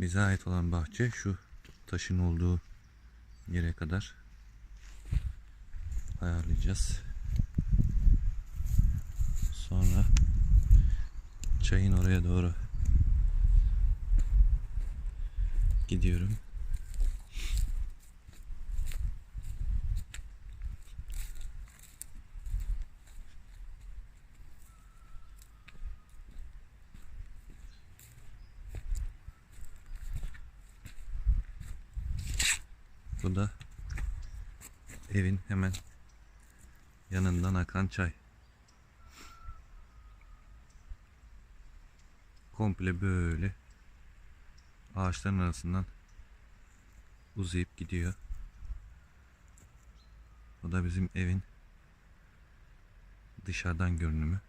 Bize ait olan bahçe şu taşın olduğu yere kadar ayarlayacağız. Sonra çayın oraya doğru gidiyorum. Bu da evin hemen yanından akan çay. Komple böyle ağaçların arasından uzayıp gidiyor. Bu da bizim evin dışarıdan görünümü.